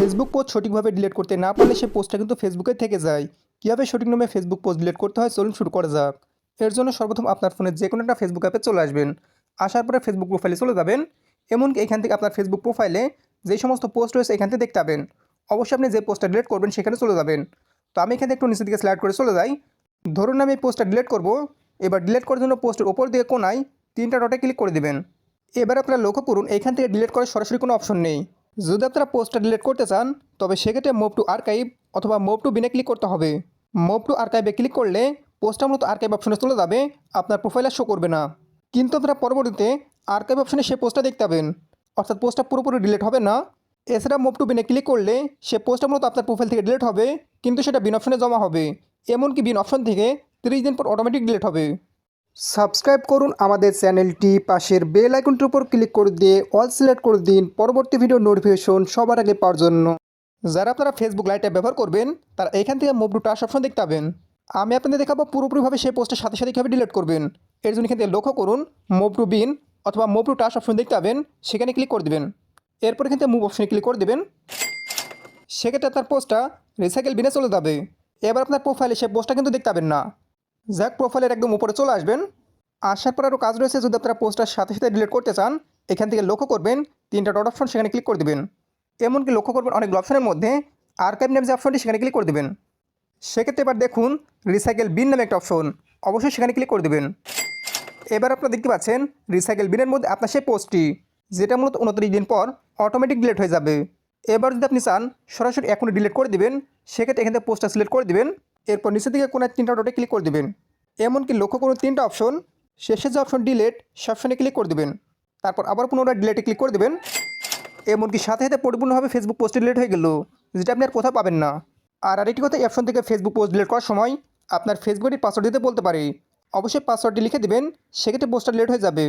Facebook post সঠিকভাবে delete করতে না পারলে সেই পোস্টটা কিন্তু ফেসবুকে থেকে যায়। কীভাবে সঠিক নামে ফেসবুক পোস্ট ডিলিট করতে হয় চলুন শুরু করা যাক। এর জন্য সর্বপ্রথম আপনার ফোনে যে কোনো একটা ফেসবুক অ্যাপে চলে আসবেন। আসার পরে ফেসবুক প্রোফাইলে চলে যাবেন। এমনকি এখান থেকে আপনার ফেসবুক প্রোফাইলে যে সমস্ত পোস্ট রয়েছে এখান থেকে দেখতে পাবেন। অবশ্যই আপনি যে পোস্টটা ডিলিট করবেন সেখানে চলে যাবেন। তো আমি এখান একটু নিচের দিকে স্লাইড করে চলে যাই। ধরুন আমি এই পোস্টটা ডিলিট করব। এবার ডিলিট করার জন্য পোস্টের ওপর দিকে কোনায় তিনটা ডটে ক্লিক করে দিবেন। এবার আপনারা লক্ষ্য করুন, এখান থেকে ডিলিট করার সরাসরি কোনো অপশন নেই। যদি আপনারা পোস্টটা ডিলিট করতে চান, তবে সেক্ষেত্রে মুভ টু আর্কাইভ অথবা মুভ টু বিনে ক্লিক করতে হবে। মুভ টু আর্কাইভে ক্লিক করলে পোস্টটা মূলত আর্কাইভ অপশনে চলে যাবে, আপনার প্রোফাইল আর শো করবে না। কিন্তু আপনারা পরবর্তীতে আর্কাইভ অপশনে সে পোস্টটা দেখতে পাবেন। অর্থাৎ পোস্টটা পুরোপুরি ডিলিট হবে না। এছাড়া মুভ টু বিনে ক্লিক করলে সে পোস্টটা মূলত আপনার প্রোফাইল থেকে ডিলিট হবে, কিন্তু সেটা বিন অপশনে জমা হবে। এমনকি বিন অপশন থেকে তিরিশ দিন পর অটোমেটিক ডিলিট হবে। সাবস্ক্রাইব করুন আমাদের চ্যানেলটি, পাশের বেল আইকনটির উপর ক্লিক করে দিয়ে অল সিলেক্ট করে দিন পরবর্তী ভিডিও নোটিফিকেশন সবার আগে পাওয়ার জন্য। যারা আপনারা ফেসবুক লাইট অ্যাপ ব্যবহার করবেন, তারা এখান থেকে মুভ টু টাচ অপশন দেখতে পাবেন। আমি আপনাদের দেখাবো পুরোপুরিভাবে সেই পোস্টের সাথে সাথে কীভাবে ডিলিট করবেন। এর জন্য এখান থেকে লক্ষ্য করুন মুভ টু বিন অথবা মুভ টু টাচ অপশন দেখতে পাবেন, সেখানে ক্লিক করে দেবেন। এরপর এখান থেকে মুভ অপশনে ক্লিক করে দেবেন। সেক্ষেত্রে আপনার পোস্টটা রিসাইকেল বিনে চলে যাবে। এবার আপনার প্রোফাইলে সে পোস্টটা কিন্তু দেখতে পাবেন না। জ্যাক প্রোফাইলের একদম উপরে চলে আসবেন। আসার পর আরও কাজ রয়েছে, যদি আপনারা পোস্টটার সাথে সাথে ডিলিট করতে চান, এখান থেকে লক্ষ্য করবেন, তিনটা ডট অপশন সেখানে ক্লিক করে দেবেন। এমনকি লক্ষ্য করবেন অনেকগুলো অপশনের মধ্যে আর্কাইভ নেম যে অপশনটি সেখানে ক্লিক করে দেবেন। সেক্ষেত্রে এবার দেখুন রিসাইকেল বিন নামে একটা অপশন অবশ্যই সেখানে ক্লিক করে দেবেন। এবার আপনারা দেখতে পাচ্ছেন রিসাইকেল বিনের মধ্যে আপনার সেই পোস্টটি যেটা মূলত উনত্রিশ দিন পর অটোমেটিক ডিলিট হয়ে যাবে। এবার যদি আপনি চান, সরাসরি এখনই ডিলিট করে দিবেন, সেক্ষেত্রে এখান থেকে পোস্টটা সিলেক্ট করে দিবেন। এরপর নিচের দিকে কোনো তিনটা ডটে ক্লিক করে দিবেন। এমনকি লক্ষ্য করুন তিনটা অপশন শেষে যে অপশন ডিলেট সে অপশনে ক্লিক করে দেবেন। তারপর আবার পুনরায় ডিলেটে ক্লিক করে দেবেন। এমনকি সাথে সাথে পরিপূর্ণভাবে ফেসবুক পোস্ট ডিলিট হয়ে গেল, যেটা আপনি আর কোথাও পাবেন না। আর আরেকটি কথা অপশন থেকে ফেসবুক পোস্ট ডিলিট করার সময় আপনার ফেসবুকের পাসওয়ার্ড দিতে বলতে পারে। অবশ্যই পাসওয়ার্ডটি লিখে দেবেন, সেক্ষেত্রে পোস্টটা ডিলিট হয়ে যাবে।